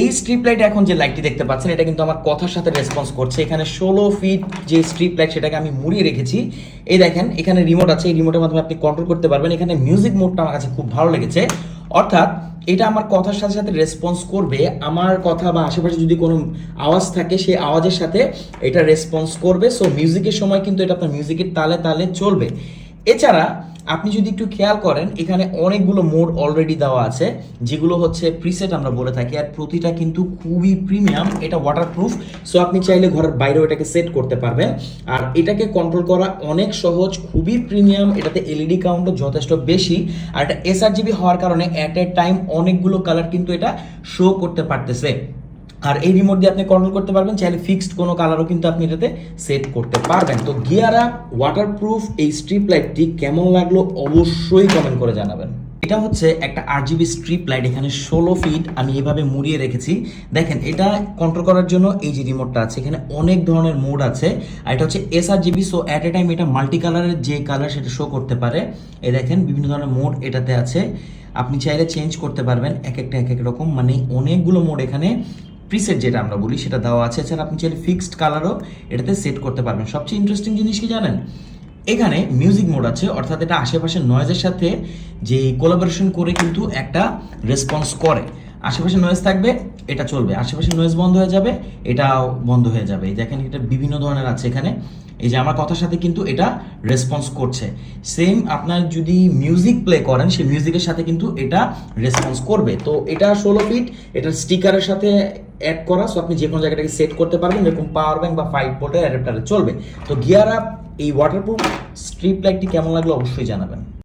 এই strip light এখন যে লাইটটি দেখতে পাচ্ছেন, এটা কিন্তু আমার কথার সাথে রেসপন্স করছে। এখানে ষোলো ফিট যে স্ট্রিপ লাইট সেটাকে আমি মুড়িয়ে রেখেছি। এই দেখেন, এখানে রিমোট আছে। এই রিমোটের মাধ্যমে আপনি কন্ট্রোল করতে পারবেন। এখানে মিউজিক মোডটা আমার কাছে খুব ভালো লেগেছে। অর্থাৎ, এটা আমার কথার সাথে সাথে রেসপন্স করবে। আমার কথা বা আশেপাশে যদি কোনো আওয়াজ থাকে, সেই আওয়াজের সাথে এটা রেসপন্স করবে। সো মিউজিকের সময় কিন্তু এটা আপনার মিউজিকের তালে তালে চলবে। এছাড়া আপনি যদি একটু খেয়াল করেন, এখানে অনেকগুলো মোড অলরেডি দেওয়া আছে, যেগুলো হচ্ছে প্রিসেট আমরা বলে থাকি, আর প্রতিটা কিন্তু খুবই প্রিমিয়াম এটা ওয়াটারপ্রুফ সো আপনি চাইলে ঘরের বাইরেও এটাকে সেট করতে পারবেন। আর এটাকে কন্ট্রোল করা অনেক সহজ, খুবই প্রিমিয়াম এটাতে এলইডি কাউন্টও যথেষ্ট বেশি, আর এটা এসআরজিবি হওয়ার কারণে অ্যাট এ টাইম অনেকগুলো কালার কিন্তু এটা শো করতে পারতেছে। আর এই রিমোট দিয়ে আপনি কন্ট্রোল করতে পারবেন, চাইলে ফিক্সড কোনো কালারও কিন্তু আপনি এটাতে সেট করতে পারবেন। তো গিয়ারা ওয়াটারপ্রুফ এই স্ট্রিপ লাইটটি কেমন লাগল অবশ্যই কমেন্ট করে জানাবেন। এটা হচ্ছে একটা আর জিবি স্ট্রিপ লাইট এখানে ষোলো ফিট আমি এভাবে মুড়িয়ে রেখেছি। দেখেন, এটা কন্ট্রোল করার জন্য এই যে রিমোটটা আছে, এখানে অনেক ধরনের মোড আছে। আর এটা হচ্ছে S R GB so at a time এটা মাল্টি কালারের যে কালার সেটা শো করতে পারে। এই দেখেন, বিভিন্ন ধরনের মোড এটাতে আছে। আপনি চাইলে চেঞ্জ করতে পারবেন এক একটা এক এক রকম। মানে অনেকগুলো মোড এখানে প্রিসেট যেটা আমরা বলি, সেটা দেওয়া আছে। এছাড়া আপনি চাইলে ফিক্সড কালারও এটাতে সেট করতে পারবেন। সবচেয়ে ইন্টারেস্টিং জিনিস কি জানেন? এখানে মিউজিক মোড আছে, অর্থাৎ এটা আশেপাশের নয়েজের সাথে যে কোলাবোরেশন করে কিন্তু একটা রেসপন্স করে। আশেপাশে নয়েজ থাকবে, এটা চলবে। আশেপাশে নয়েজ বন্ধ হয়ে যাবে, এটাও বন্ধ হয়ে যাবে। এই দেখেন এটা বিভিন্ন ধরনের আছে এখানে। এই যে আমার কথার সাথে কিন্তু এটা রেসপন্স করছে। সেম আপনার যদি মিউজিক প্লে করেন, সেই মিউজিকের সাথে কিন্তু এটা রেসপন্স করবে। তো এটা ষোলো ফিট এটা স্টিকারের সাথে অ্যাড করা সো আপনি যে কোনো জায়গাটাকে সেট করতে পারবেন এরকম পাওয়ার ব্যাংক বা ফাইভ ভোল্টের অ্যাডাপ্টারে চলবে। তো গিয়ার আপ এই ওয়াটারপ্রুফ স্ট্রিপ লাইটটি কেমন লাগল অবশ্যই জানাবেন।